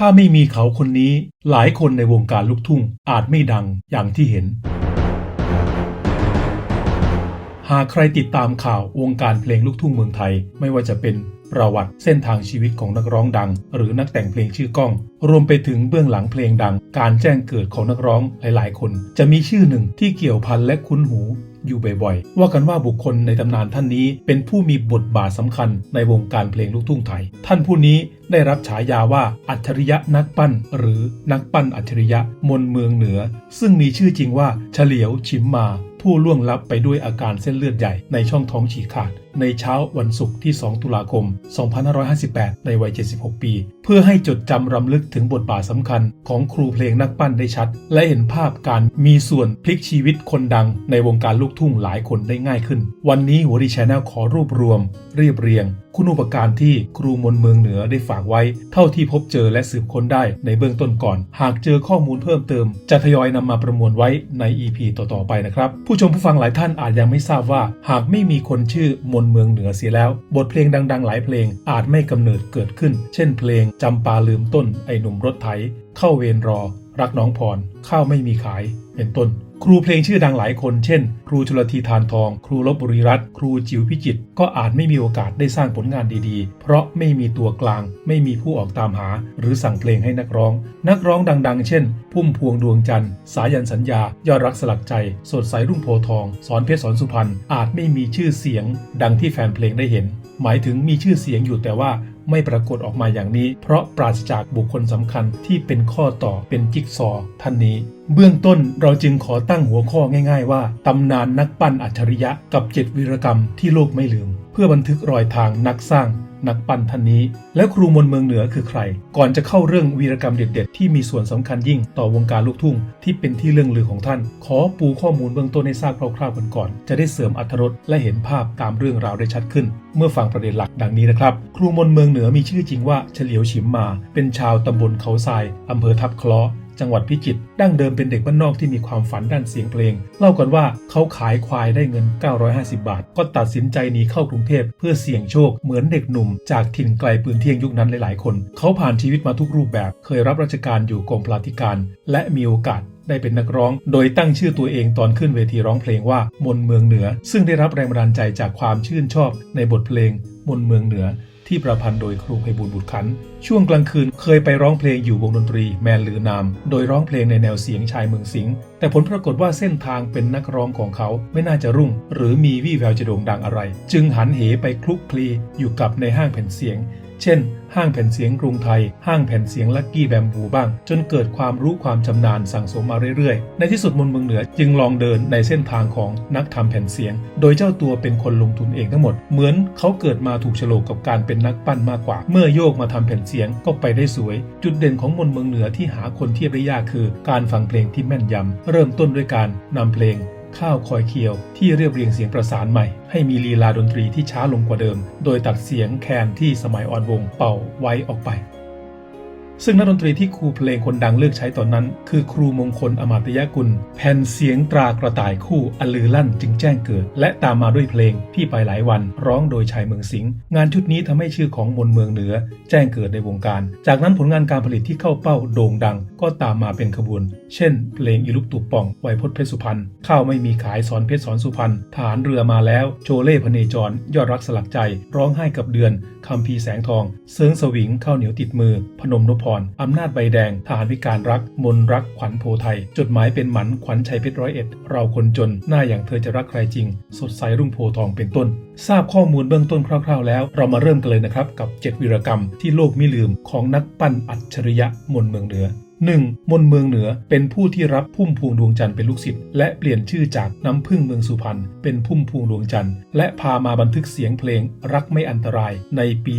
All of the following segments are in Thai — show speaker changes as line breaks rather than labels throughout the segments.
ถ้าไม่มีเขาคนนี้หลายคนในวงการลูกทุ่งอาจไม่ดังอย่างที่เห็น หากใครติดตามข่าววงการเพลงลูกทุ่งเมืองไทย ไม่ว่าจะเป็นประวัติเส้นทางชีวิตของนักร้องดัง หรือนักแต่งเพลงชื่อก้อง รวมไปถึงเบื้องหลังเพลงดัง การแจ้งเกิดของนักร้องหลาย ๆ คน จะมีชื่อหนึ่งที่เกี่ยวพันและคุ้นหู อยู่บ่อยๆ ว่ากันว่าบุคคลในตำนานท่านนี้เป็นผู้มีบทบาทสำคัญในวงการเพลงลูกทุ่งไทย ท่านผู้นี้ได้รับฉายาว่าอัจฉริยะนักปั้น หรือนักปั้นอัจฉริยะมนเมืองเหนือ ซึ่งมีชื่อจริงว่าเฉลียวชิมมา ผู้ล่วงลับไปด้วยอาการเส้นเลือดใหญ่ในช่องท้องฉีกขาด ในเช้าวันศุกร์ที่ 2 ตุลาคม 2558 ในวัย 76 ปี เพื่อให้จดจำรำลึกถึงบทบาทสำคัญของครูเพลงนักปั้นได้ชัด และเห็นภาพการมีส่วนพลิกชีวิตคนดังในวงการลูกทุ่งหลายคนได้ง่ายขึ้น วันนี้หัวดีแชนแนลขอรวบรวม เรียบเรียง คุณอุปการที่ครูมนเมืองเหนือได้ฝากไว้ เท่าที่พบเจอและสืบค้นได้ในเบื้องต้นก่อน หากเจอข้อมูลเพิ่มเติม จะทยอยนำมาประมวลไว้ใน EP ต่อๆไปนะครับ ผู้ชมผู้ฟังหลายท่านอาจยังไม่ทราบว่า หากไม่มีคนชื่อมนเมืองเหนือเสียแล้ว บทเพลงดังๆ หลายเพลงอาจไม่กำเนิดเกิดขึ้น เช่นเพลงจำปาลืมต้นไอหนุ่มรถไถ เข้าเวรรอ รักน้องพร ข้าวไม่มีขาย เป็นต้น ครูเพลงชื่อดังหลายคน เช่น ครูชลธีทานทอง ครูลบบุรีรัตน์ครูจิ๋วพิจิต ก็อาจไม่มีโอกาสได้สร้างผลงานดีๆ เพราะไม่มีตัวกลาง ไม่มีผู้ออกตามหา หรือสั่งเพลงให้นักร้อง นักร้องดัง ๆ เช่น พุ่มพวงดวงจันทร์ สายันสัญญา ยอดรักสลักใจ สดใสรุ่งโพทอง สอนเพชรสอนสุพรรณอาจไม่มีชื่อเสียง ดังที่แฟนเพลงได้เห็น หมายถึงมีชื่อเสียงอยู่แต่ว่า ไม่ปรากฏออกมาอย่างนี้ เพราะปราศจากบุคคลสำคัญที่เป็นข้อต่อเป็นจิ๊กซอว์ท่านนี้ เบื้องต้นเราจึงขอตั้งหัวข้อง่าย ๆ ว่าตำนานนักปั้นอัจฉริยะกับเจ็ดวีรกรรมที่โลกไม่ลืม เพื่อบันทึกรอยทางนักสร้าง นักปั้นท่านนี้ และครูมนเมืองเหนือคือใคร ก่อนจะเข้าเรื่องวีรกรรมเด็ด ๆ ที่มีส่วนสำคัญยิ่งต่อวงการลูกทุ่ง ที่เป็นที่เรื่องลือของท่าน ขอปูข้อมูลเบื้องต้นให้ทราบคร่าวๆกันก่อนจะได้เสริมอรรถรสและเห็นภาพตามเรื่องราวได้ชัดขึ้น เมื่อฟังประเด็นหลักดังนี้นะครับ ครูมนเมืองเหนือมีชื่อจริงว่าเฉลียวฉิมมา เป็นชาวตำบลเขาทรายอำเภอทับเคราะห์ จังหวัดพิจิตรดั้งเดิมเป็นเด็กบ้านนอกที่มีความฝันด้านเสียงเพลง เล่ากันว่าเขาขายควายได้เงิน 950 บาท ก็ตัดสินใจหนีเข้ากรุงเทพเพื่อเสี่ยงโชคเหมือนเด็กหนุ่ม จากถิ่นไกลปืนเที่ยงยุคนั้นหลาย ๆ คน เขาผ่านชีวิตมาทุกรูปแบบ เคยรับราชการอยู่กรมพลาธิการ และมีโอกาสได้เป็นนักร้อง โดยตั้งชื่อตัวเองตอนขึ้นเวทีร้องเพลงว่ามนเมืองเหนือ ซึ่งได้รับแรงบันดาลใจจากความชื่นชอบในบทเพลงมนเมืองเหนือ ที่ประพันธ์โดยครูไพบูลบุตรขัน ช่วงกลางคืนเคยไปร้องเพลงอยู่วงดนตรีแมนลือนาม โดยร้องเพลงในแนวเสียงชายเมืองสิงห์แต่ผลปรากฏว่าเส้นทางเป็นนักร้องของเขาไม่น่าจะรุ่ง หรือมีวี่แววจะโด่งดังอะไร จึงหันเหไปคลุกคลีอยู่กับในห้างแผ่นเสียง เช่น ห้างแผ่นเสียงกรุงไทย ห้างแผ่นเสียงลักกี้แบมบูบ้าง จนเกิดความรู้ความชำนาญสั่งสมมาเรื่อยๆ ในที่สุดมนเมืองเหนือจึงลองเดินในเส้นทางของนักทำแผ่นเสียง โดยเจ้าตัวเป็นคนลงทุนเองทั้งหมด เหมือนเขาเกิดมาถูกโฉลกกับการเป็นนักปั้นมากกว่า เมื่อโยกมาทำแผ่นเสียงก็ไปได้สวย จุดเด่นของมนเมืองเหนือที่หาคนเทียบได้ยากคือ การฟังเพลงที่แม่นยำเริ่มต้นด้วยการนำเพลง ข้าวคอยเคียวที่เรียบเรียงเสียงประสานใหม่ ให้มีลีลาดนตรีที่ช้าลงกว่าเดิม โดยตัดเสียงแคนที่สมัยอ่อนวงเป่าไว้ออกไป ซึ่งนักดนตรีที่ครูเพลงคนดังเลือกใช้ตอนนั้น คือครูมงคลอมาตยกุล แผ่นเสียงตรากระต่ายคู่อลือลั่นจึงแจ้งเกิด และตามมาด้วยเพลงพี่ไปหลายวันร้องโดยชายเมืองสิงห์งานชุดนี้ทำให้ชื่อของมนเมืองเหนือ แจ้งเกิดในวงการ จากนั้นผลงานการผลิตที่เข้าเป้าโด่งดัง ก็ตามมาเป็นขบวน เช่น เพลงอีลุกตุป่องไวยพจน์เพชรสุพรรณข้าวไม่มีขายสอนเพชรสอนสุพรรณฐานเรือมาแล้วโจเล่พเนจร ยอดรักสลักใจ ร้องไห้กับเดือนคำพีแสงทองเสิงสวิงข้าวเหนียวติดมือ พนมนพพรอำนาจใบแดง ทหารพิการรัก มนรักขวัญโพไทย จดหมายเป็นหมันขวัญชัยเพชรร้อยเอ็ด เราคนจน หน้าอย่างเธอจะรักใครจริง สดใสรุ่งโพทองเป็นต้น ทราบข้อมูลเบื้องต้นคร่าวๆ แล้ว เรามาเริ่มกันเลยนะครับกับ 7 วีรกรรมที่โลกไม่ลืมของนักปั้นอัจฉริยะมนเมืองเหนือ 1. มนเมืองเหนือเป็นผู้ที่รับพุ่มพวงดวงจันทร์เป็นลูกศิษย์และเปลี่ยนชื่อจากน้ำพึ่งเมืองสุพรรณเป็นพุ่มพวงดวงจันทร์และพามาบันทึกเสียงเพลงรักไม่อันตรายในปี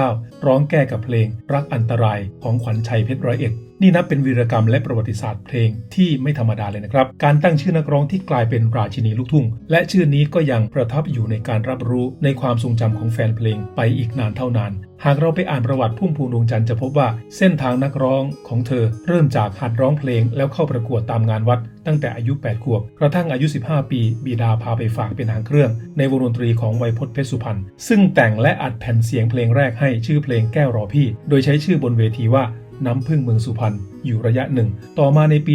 2519 ร้องแก้กับเพลงรักอันตรายของขวัญชัยเพชรร้อยเอ็ด นี่นับเป็นวีรกรรมและประวัติศาสตร์เพลงที่ไม่ธรรมดาเลยนะครับ การตั้งชื่อนักร้องที่กลายเป็นราชินีลูกทุ่ง และชื่อนี้ก็ยังประทับอยู่ในการรับรู้ในความทรงจำของแฟนเพลงไปอีกนานเท่านาน หากเราไปอ่านประวัติพุ่มพวงดวงจันทร์จะพบว่าเส้นทางนักร้องของเธอ เริ่มจากหัดร้องเพลงแล้วเข้าประกวดตามงานวัด ตั้งแต่อายุ 8 ขวบ กระทั่งอายุ 15 ปี บิดาพาไปฝากเป็นหางเครื่อง ในวงดนตรีของไวยพจน์เพชรสุพรรณซึ่งแต่งและอัดแผ่นเสียงเพลงแรกให้ชื่อเพลงแก้วรอพี่ โดยใช้ชื่อบนเวทีว่า น้ำพึ่งเมืองสุพรรณ อยู่ระยะหนึ่ง ต่อมาในปี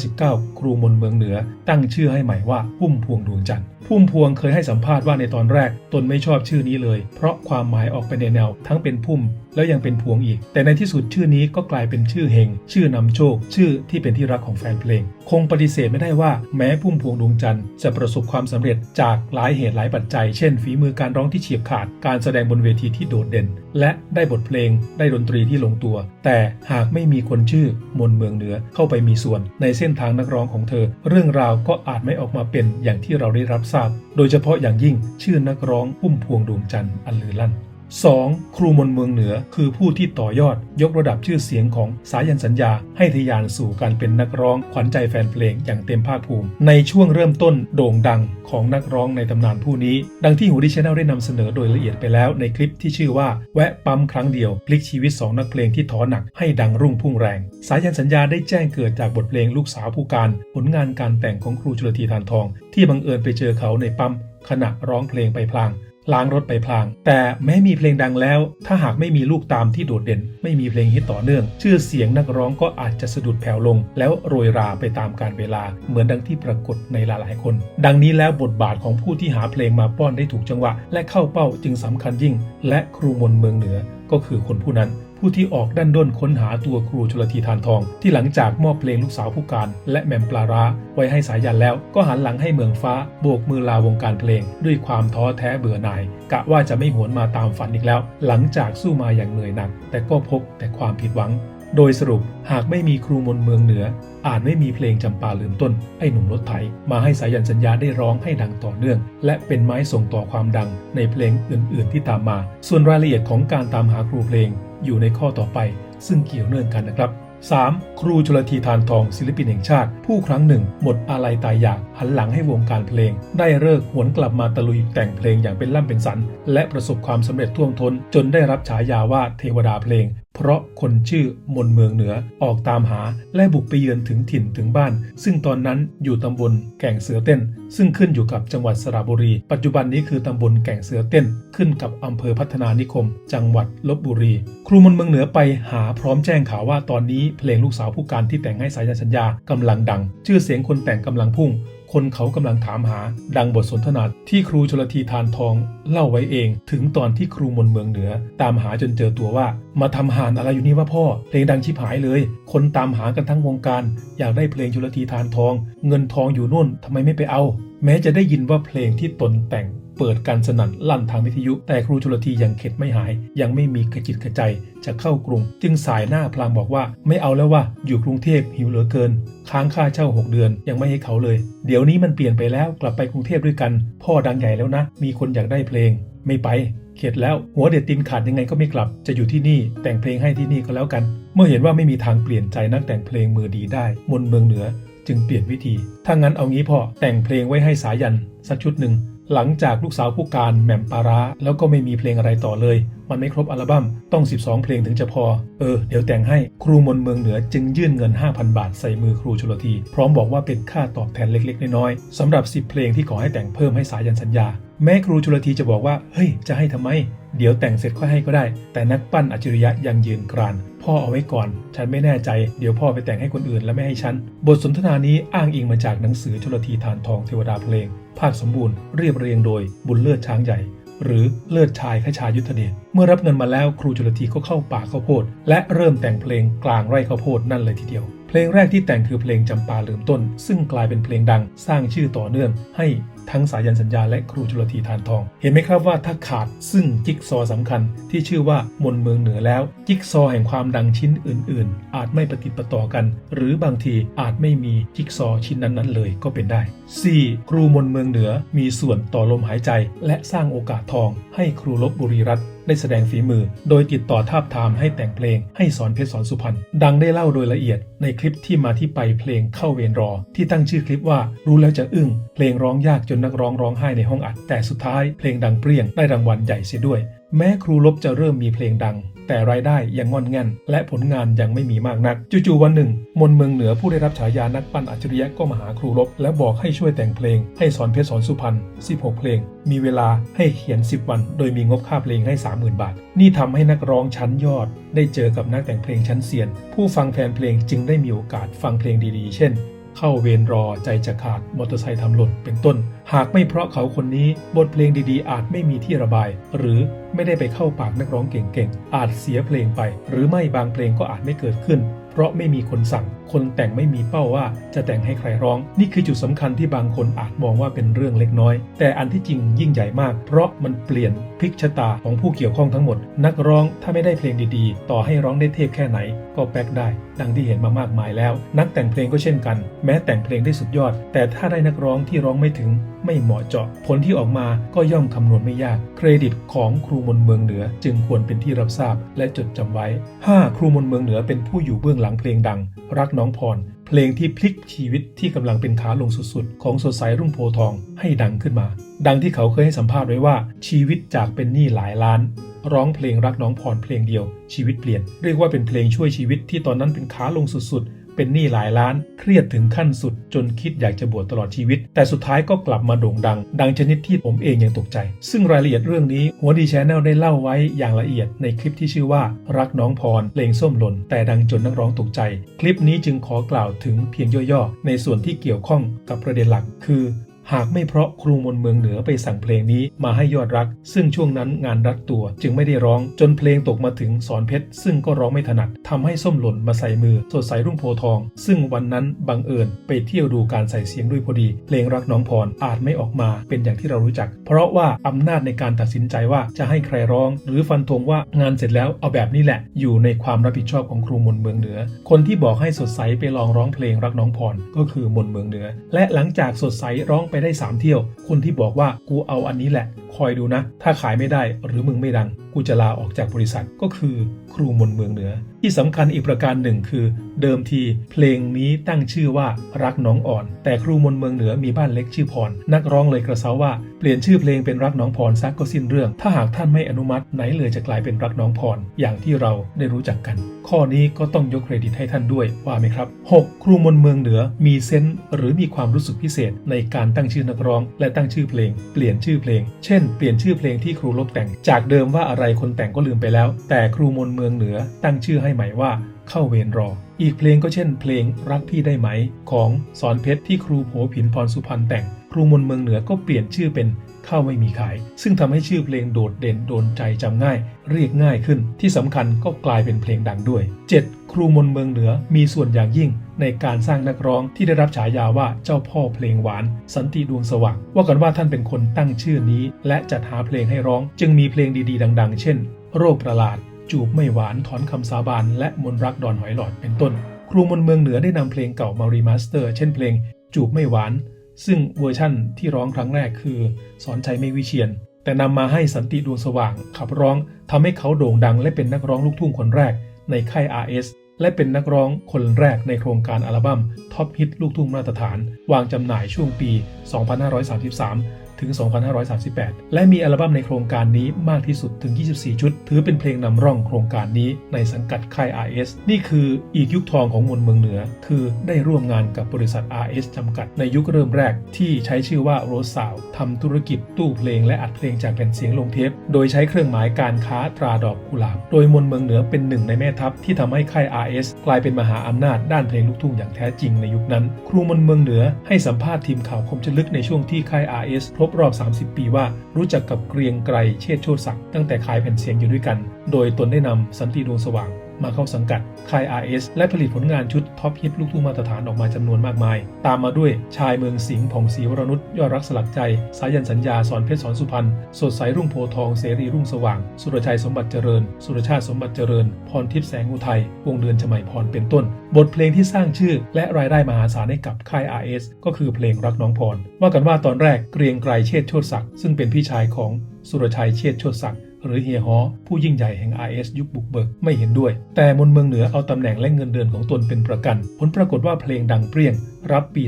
2519 ครูมนเมืองเหนือ ตั้งชื่อให้ใหม่ว่าพุ่มพวงดวงจันทร์พุ่มพวงเคยให้สัมภาษณ์ว่าในตอนแรก ตนไม่ชอบชื่อนี้เลย เพราะความหมายออกไปในแนว ทั้งเป็นพุ่ม แล้วยังเป็นพวงอีก แต่ในที่สุดชื่อนี้ก็กลายเป็นชื่อเฮงชื่อนำโชค ชื่อที่เป็นที่รักของแฟนเพลง คงปฏิเสธไม่ได้ว่าแม้พุ่มพวงดวงจันทร์จะประสบความสำเร็จจากหลายเหตุหลายปัจจัย เช่น ฝีมือการร้องที่เฉียบขาด การแสดงบนเวทีที่โดดเด่น และได้บทเพลง ได้ดนตรีที่ลงตัว แต่หากไม่มีคนชื่อมนเมืองเหนือเข้าไปมีส่วนในเส้นทางนักร้องของเธอ เรื่องราวก็อาจไม่ออกมาเป็นอย่างที่เราได้รับทราบ โดยเฉพาะอย่างยิ่งชื่อนักร้องพุ่มพวงดวงจันทร์อันลือลั่น 2. ครูมนเมืองเหนือคือผู้ที่ต่อยอด ยกระดับชื่อเสียงของสายันสัญญา ให้ทะยานสู่การเป็นนักร้องขวัญใจแฟนเพลงอย่างเต็มภาคภูมิ ในช่วงเริ่มต้นโด่งดังของนักร้องในตำนานผู้นี้ ดังที่หูดิชแนลได้นำเสนอโดยละเอียดไปแล้วในคลิปที่ชื่อว่า แวะปั๊มครั้งเดียวพลิกชีวิต 2 นักเพลงที่ท้อหนักให้ดังรุ่งพุ่งแรง สายันสัญญาได้แจ้งเกิดจากบทเพลงลูกสาวผู้การ ผลงานการแต่งของครูจุลธีทานทอง ที่บังเอิญไปเจอเขาในปั๊มขณะร้องเพลงไปพลาง ล้างรถไปพลาง แต่แม้มีเพลงดังแล้ว ถ้าหากไม่มีลูกตามที่โดดเด่น ไม่มีเพลงฮิตต่อเนื่อง ชื่อเสียงนักร้องก็อาจจะสะดุดแผ่วลง แล้วโรยราไปตามกาลเวลา เหมือนดังที่ปรากฏในหลายๆคน ดังนี้แล้วบทบาทของผู้ที่หาเพลงมาป้อนได้ถูกจังหวะ และเข้าเป้าจึงสำคัญยิ่ง และครูมนเมืองเหนือก็คือคนผู้นั้น ผู้ที่ออกด้านด้นค้นหาตัวครูชลธีทานทอง ที่หลังจากมอบเพลงลูกสาวผู้การ และแม่มปลาร้าไว้ให้สายันแล้ว ก็หันหลังให้เมืองฟ้าโบกมือลาวงการเพลง ด้วยความท้อแท้เบื่อหน่าย กะว่าจะไม่หวนมาตามฝันอีกแล้ว หลังจากสู้มาอย่างเหนื่อยหนัก แต่ก็พบแต่ความผิดหวัง โดยสรุปหากไม่มีครูมนเมืองเหนือ อาจไม่มีเพลงจำปาลืมต้นไอ้หนุ่มรถไถ มาให้สายันสัญญาได้ร้องให้ดังต่อเนื่อง และเป็นไม้ส่งต่อความดังในเพลงอื่น ๆ ที่ตามมา ส่วนรายละเอียดของการตามหาครูเพลงอยู่ในข้อต่อไป ซึ่งเกี่ยวเนื่องกันนะครับ 3. ครูชลธีทานทองศิลปินแห่งชาติ ผู้ครั้งหนึ่ง หมดอาลัยตายอยากหันหลังให้วงการเพลง ได้เลิกหวนกลับมาตะลุยแต่งเพลงอย่างเป็นล่ำเป็นสัน และประสบความสำเร็จท่วมท้น จนได้รับฉายาว่าเทวดาเพลง เพราะคนชื่อมนเมืองเหนือออกตามหาและบุกไปเยือนถึงถิ่นถึงบ้าน ซึ่งตอนนั้นอยู่ตำบลแก่งเสือเต้น ซึ่งขึ้นอยู่กับจังหวัดสระบุรี ปัจจุบันนี้คือตำบลแก่งเสือเต้น ขึ้นกับอำเภอพัฒนานิคม จังหวัดลบบุรี ครูมนเมืองเหนือไปหาพร้อมแจ้งข่าวว่าตอนนี้เพลงลูกสาวผู้การที่แต่งให้สายสัญญากำลังดัง ชื่อเสียงคนแต่งกำลังพุ่งคนเขากำลังถามหา ดังบทสนทนาที่ครูชลธีทานทอง เล่าไว้เอง ถึงตอนที่ครูมนเมืองเหนือ ตามหาจนเจอตัวว่า มาทำหานอะไรอยู่นี่ว่าพ่อ เพลงดังชิบหายเลย คนตามหากันทั้งวงการ อยากได้เพลงชลธีทานทอง เงินทองอยู่นู่นทำไมไม่ไปเอา แม้จะได้ยินว่าเพลงที่ตนแต่ง เปิดการสนั่นลั่นทางวิทยุ แต่ครูชลธียังเข็ดไม่หาย ยังไม่มีกระจิตกระใจจะเข้ากรุง จึงสายหน้าพลางบอกว่า ไม่เอาแล้วว่าอยู่กรุงเทพหิวเหลือเกิน ค้างค่าเช่า 6 เดือนยังไม่ให้เขาเลย เดี๋ยวนี้มันเปลี่ยนไปแล้วกลับไปกรุงเทพด้วยกัน พ่อดังใหญ่แล้วนะ มีคนอยากได้เพลง ไม่ไปเข็ดแล้วหัวเด็ดตินขาดยังไงก็ไม่กลับ จะอยู่ที่นี่แต่งเพลงให้ที่นี่ก็แล้วกัน เมื่อเห็นว่าไม่มีทางเปลี่ยนใจนักแต่งเพลงมือดีได้ มนเมืองเหนือ จึงเปลี่ยนวิธี ถ้างั้นเอางี้พ่อแต่งเพลงไว้ให้สายันสักชุดหนึ่ง หลังจากลูกสาวผู้การแหม่มปาระแล้วก็ไม่มีเพลงอะไรต่อเลย มันไม่ครบอัลบั้มต้อง 12 เพลงถึงจะพอ เออ เดี๋ยวแต่งให้ครูมนเมืองเหนือจึงยื่นเงิน 5,000 บาทใส่มือครูชลธีพร้อมบอกว่าเป็นค่าตอบแทนเล็กๆ น้อยๆสำหรับ 10 เพลงที่ขอให้แต่งเพิ่มให้สายันสัญญา แม้ครูชลธีจะบอกว่า เฮ้ย จะให้ทำไม เดี๋ยวแต่งเสร็จค่อยให้ก็ได้ แต่นักปั้นอัจฉริยะยังยืนกราน พ่อเอาไว้ก่อน ฉันไม่แน่ใจ เดี๋ยวพ่อไปแต่งให้คนอื่นและไม่ให้ฉัน บทสนทนานี้อ้างอิงมาจากหนังสือชลธีทานทองเทวดาเพลง ภาคสมบูรณ์เรียบเรียงโดยบุญเลิศช้างใหญ่ หรือเลิศชายขชายุทธเดช เมื่อรับเงินมาแล้วครูจุลธีก็เข้าป่าข้าวโพด และเริ่มแต่งเพลงกลางไร่ข้าวโพดนั่นเลยทีเดียวเพลงแรกที่แต่งคือเพลงจำปาลืมต้น ซึ่งกลายเป็นเพลงดังสร้างชื่อต่อเนื่องให้ ทั้งสายันสัญญาและครูจุลธีทานทอง เห็นไหมครับว่าถ้าขาดซึ่งจิ๊กซอว์สำคัญที่ชื่อว่ามนเมืองเหนือแล้ว จิ๊กซอแห่งความดังชิ้นอื่น ๆ อาจไม่ปฏิประต่อกัน หรือบางทีอาจไม่มีจิ๊กซอชิ้นนั้น ๆ เลยก็เป็นได้ 4. ครูมนเมืองเหนือมีส่วนต่อลมหายใจ และสร้างโอกาสทองให้ครูลบบุรีรัตน์ ได้แสดงฝีมือ โดยติดต่อทาบทามให้แต่งเพลงให้สอนเพชรสอนสุพรรณดังได้เล่าโดยละเอียดในคลิปที่มาที่ไปเพลงเข้าเวรรอ ที่ตั้งชื่อคลิปว่ารู้แล้วจะอึ้งเพลงร้องยากจนนักร้องร้องไห้ในห้องอัด แต่สุดท้ายเพลงดังเปรี้ยงได้รางวัลใหญ่เสียด้วยแม้ครูลบจะเริ่มมีเพลงดัง แต่รายได้ยังงอนแง่น และผลงานยังไม่มีมากนัก จู่ๆวันหนึ่ง มนเมืองเหนือผู้ได้รับฉายานักปั้นอัจฉริยะก็มาหาครูลบ และบอกให้ช่วยแต่งเพลง ให้สอนเพชรสอนสุพรรณ 16 เพลง มีเวลาให้เขียน 10 วัน โดยมีงบค่าเพลงให้ 30,000 บาท นี่ทำให้นักร้องชั้นยอด ได้เจอกับนักแต่งเพลงชั้นเซียน ผู้ฟังแฟนเพลงจึงได้มีโอกาสฟังเพลงดีๆ เช่น เข้าเวรรอใจจะขาดมอเตอร์ไซค์ทำหล่นเป็นต้น หากไม่เพราะเขาคนนี้บทเพลงดีๆ อาจไม่มีที่ระบาย หรือไม่ได้ไปเข้าปากนักร้องเก่งๆ อาจเสียเพลงไป หรือไม่บางเพลงก็อาจไม่เกิดขึ้น เพราะไม่มีคนสั่ง คนแต่งไม่มีเป้าว่าจะแต่งให้ใครร้อง นี่คือจุดสำคัญที่บางคนอาจมองว่าเป็นเรื่องเล็กน้อย แต่อันที่จริงยิ่งใหญ่มาก เพราะมันเปลี่ยนพลิกชะตาของผู้เกี่ยวข้องทั้งหมด นักร้องถ้าไม่ได้เพลงดีๆ ต่อให้ร้องได้เทพแค่ไหน ก็แป๊กได้ ดังที่เห็นมามากมายแล้ว นักแต่งเพลงก็เช่นกัน แม้แต่งเพลงได้สุดยอด แต่ถ้าได้นักร้องที่ร้องไม่ถึง ไม่เหมาะเจาะ ผลที่ออกมาก็ย่อมคำนวณไม่ยาก เครดิตของครูมนเมืองเหนือ จึงควรเป็นที่รับทราบและจดจำไว้ 5. ครูมนเมืองเหนือเป็นผู้อยู่เบื้องหลังเพลงดัง รักน้องพร เพลงที่พลิกชีวิตที่กำลังเป็นขาลงสุดๆ ของสดใสรุ่งโพทองให้ดังขึ้นมา ดังที่เขาเคยให้สัมภาษณ์ไว้ว่า ชีวิตจากเป็นหนี้หลายล้าน ร้องเพลงรักน้องพรเพลงเดียว ชีวิตเปลี่ยน เรียกว่าเป็นเพลงช่วยชีวิตที่ตอนนั้นเป็นขาลงสุดๆ เป็นหนี้หลายล้าน เครียดถึงขั้นสุดจนคิดอยากจะบวชตลอดชีวิต แต่สุดท้ายก็กลับมาโด่งดัง ดังชนิดที่ผมเองยังตกใจ ซึ่งรายละเอียดเรื่องนี้หัวดีแชนแนลได้เล่าไว้อย่างละเอียดในคลิปที่ชื่อว่า รักน้องพรเพลงส้มหล่นแต่ดังจนนักร้องตกใจ คลิปนี้จึงขอกล่าวถึงเพียงย่อๆในส่วนที่เกี่ยวข้องกับประเด็นหลัก คือ หากไม่เพราะครูมนเมืองเหนือไปสั่งเพลงนี้มาให้ยอดรัก ซึ่งช่วงนั้นงานรัดตัว จึงไม่ได้ร้องจนเพลงตกมาถึงสอนเพชร ซึ่งก็ร้องไม่ถนัดทำให้ส้มหล่นมาใส่มือสดใสรุ่งโพทอง ซึ่งวันนั้นบังเอิญไปเที่ยวดูการใส่เสียงด้วยพอดี เพลงรักน้องพรอาจไม่ออกมาเป็นอย่างที่เรารู้จัก เพราะว่าอำนาจในการตัดสินใจว่าจะให้ใครร้อง หรือฟันธงว่างานเสร็จแล้วเอาแบบนี้แหละ อยู่ในความรับผิดชอบของครูมนเมืองเหนือ คนที่บอกให้สดใสไปลองร้องเพลงรักน้องพรก็คือมนเมืองเหนือ และหลังจากสดใสร้องไปได้สามเที่ยว คนที่บอกว่ากูเอาอันนี้แหละ คอยดูนะ ถ้าขายไม่ได้หรือมึงไม่ดัง กูจะลาออกจากบริษัทก็คือครูมนเมืองเหนือ ที่สำคัญอีกประการหนึ่งคือ เดิมทีเพลงนี้ตั้งชื่อว่ารักน้องอ่อน แต่ครูมนเมืองเหนือมีบ้านเล็กชื่อพร นักร้องเลยกระเซาว่าเปลี่ยนชื่อเพลงเป็นรักน้องพรซักก็สิ้นเรื่อง ถ้าหากท่านไม่อนุมัติไหนเลยจะกลายเป็นรักน้องพรอย่างที่เราได้รู้จักกัน ข้อนี้ก็ต้องยกเครดิตให้ท่านด้วยว่าไหมครับ 6. ครูมนเมืองเหนือมีเซนส์หรือมีความรู้สึกพิเศษในการตั้งชื่อนักร้อง และตั้งชื่อเพลง เปลี่ยนชื่อเพลง เช่น เปลี่ยนชื่อเพลงที่ครูลบแต่งจากเดิมว่าอะไรคนแต่งก็ลืมไปแล้ว แต่ครูมนเมืองเหนือตั้งชื่อให้ใหม่ว่าเข้าเวรรอ อีกเพลงก็เช่น เพลงรักพี่ได้ไหม ของสอนเพชรที่ครูโผผินพรสุพรรณแต่ง ครูมนเมืองเหนือก็เปลี่ยนชื่อเป็น ข้าวไม่มีขาย ซึ่งทำให้ชื่อเพลงโดดเด่นโดนใจจำง่าย เรียกง่ายขึ้น ที่สำคัญก็กลายเป็นเพลงดังด้วย 7. ครูมนเมืองเหนือมีส่วนอย่างยิ่งในการสร้างนักร้องที่ได้รับฉายาว่าเจ้าพ่อเพลงหวาน สันติดวงสว่าง ว่ากันว่าท่านเป็นคนตั้งชื่อนี้ และจัดหาเพลงให้ร้อง จึงมีเพลงดีๆ ดัง ๆ เช่น โรคประหลาด จูบไม่หวานถอนคำสาบาน และมนรักดอนหอยหลอดเป็นต้น ครูมนเมืองเหนือได้นำเพลงเก่ามารีมาสเตอร์ เช่นเพลง จูบไม่หวาน ซึ่งเวอร์ชั่นที่ร้องครั้งแรกคือสอนชัยไม่วิเชียน แต่นำมาให้สันติดวงสว่าง ขับร้องทำให้เขาโด่งดังและเป็นนักร้องลูกทุ่งคนแรกในค่าย RS และเป็นนักร้องคนแรกในโครงการอัลบั้มท็อปฮิตลูกทุ่งมาตรฐาน วางจำหน่ายช่วงปี 2533 ถึง 2538 และมีอัลบั้มในโครงการนี้มากที่สุดถึง 24 ชุด ถือเป็นเพลงนำร่องโครงการนี้ในสังกัดค่าย RS นี่คืออีกยุคทองของมนเมืองเหนือ คือได้ร่วมงานกับบริษัท RS จำกัดในยุคเริ่มแรกที่ใช้ชื่อว่าโรสซาวทำธุรกิจตู้เพลงและอัดเพลงจากแผ่นเสียงลงเทป โดยใช้เครื่องหมายการค้าตราดอกกุหลาบ โดยมนเมืองเหนือเป็นหนึ่งในแม่ทัพที่ทำให้ค่าย RS กลายเป็นมหาอำนาจด้านเพลงลูกทุ่งอย่างแท้จริงในยุคนั้น ครูมนเมืองเหนือให้สัมภาษณ์ทีมข่าวคมชลึกในช่วงที่ค่าย RS ครบรอบ 30 ปีว่ารู้จักกับเกรียงไกรเชษโชติศักดิ์ตั้งแต่ขายแผ่นเสียงอยู่ด้วยกัน โดยตนได้นำสันติดวงสว่าง มาเข้าสังกัดค่าย RS และผลิตผลงานชุดท็อปฮิตลูกทุ่งมาตรฐานออกมาจำนวนมากมาย ตามมาด้วยชายเมืองสิงห์ผ่องศรีวรนุชยอดรักสลักใจ สายันสัญญาสอนเพชรสอนสุพรรณสดใสรุ่งโพทองเสรีรุ่งสว่าง สุรชัยสมบัติเจริญ สุรชาติสมบัติเจริญ พรทิพย์แสงอุทัยวงเดือนชมัยพรเป็นต้น บทเพลงที่สร้างชื่อ และรายได้มหาศาลให้กับค่าย RS ก็คือเพลงรักน้องพรว่ากันว่าตอนแรกเกรียงไกรเชษฐโชติศักดิ์ซึ่งเป็นพี่ชายของสุรชัยเชษฐโชติศักดิ์ หรือเฮียฮอผู้ยิ่งใหญ่แห่ง RS ยุคบุกเบิกไม่เห็นด้วย แต่มนเมืองเหนือเอาตำแหน่งและเงินเดือนของตนเป็นประกัน ผลปรากฏว่าเพลงดังเปรี้ยง รับปี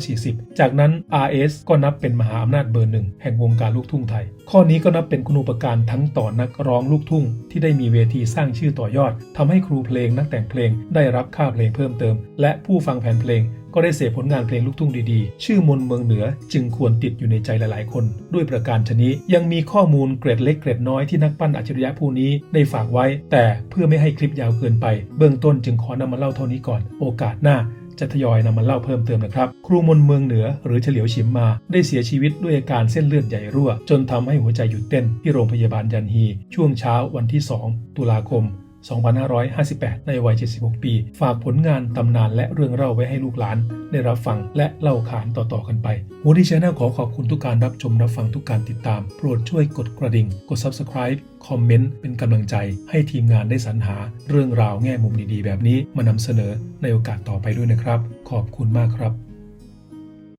2540 จากนั้น RS ก็นับเป็นมหาอำนาจเบอร์หนึ่งแห่งวงการลูกทุ่งไทย ข้อนี้ก็นับเป็นคุณูปการทั้งต่อนักร้องลูกทุ่ง ที่ได้มีเวทีสร้างชื่อต่อยอดทำให้ครูเพลงนักแต่งเพลงได้รับค่าเพลงเพิ่มเติม และผู้ฟังแผ่นเพลง ก็ได้เสพผลงานเพลงลูกทุ่งดีๆ ชื่อมนเมืองเหนือจึงควรติดอยู่ในใจหลายๆ คน ด้วยประการชนี้ยังมีข้อมูลเกร็ดเล็กเกร็ดน้อยที่นักปั้นอัจฉริยะผู้นี้ได้ฝากไว้ แต่เพื่อไม่ให้คลิปยาวเกินไป เบื้องต้นจึงขอนำมาเล่าเท่านี้ก่อน โอกาสหน้าจะทยอยนำมาเล่าเพิ่มเติมนะครับ ครูมนเมืองเหนือหรือเฉลียวฉิมมา ได้เสียชีวิตด้วยอาการเส้นเลือดใหญ่รั่ว จนทำให้หัวใจหยุดเต้นที่โรงพยาบาลยันฮี ช่วงเช้าวันที่ 2 ตุลาคม 2558 ในวัย 76 ปี ฝากผลงานตำนานและเรื่องเล่าไว้ให้ลูกหลาน ได้รับฟังและเล่าขานต่อๆกันไปวูดี้ชาแนลขอขอบคุณทุกการรับชมรับฟังทุกการติดตาม โปรดช่วยกดกระดิ่ง กด Subscribe คอมเมนต์เป็นกำลังใจให้ทีมงานได้สรรหาเรื่องราวแง่มุมดีๆ แบบนี้มานำเสนอในโอกาสต่อไปด้วยนะครับ ขอบคุณมากครับ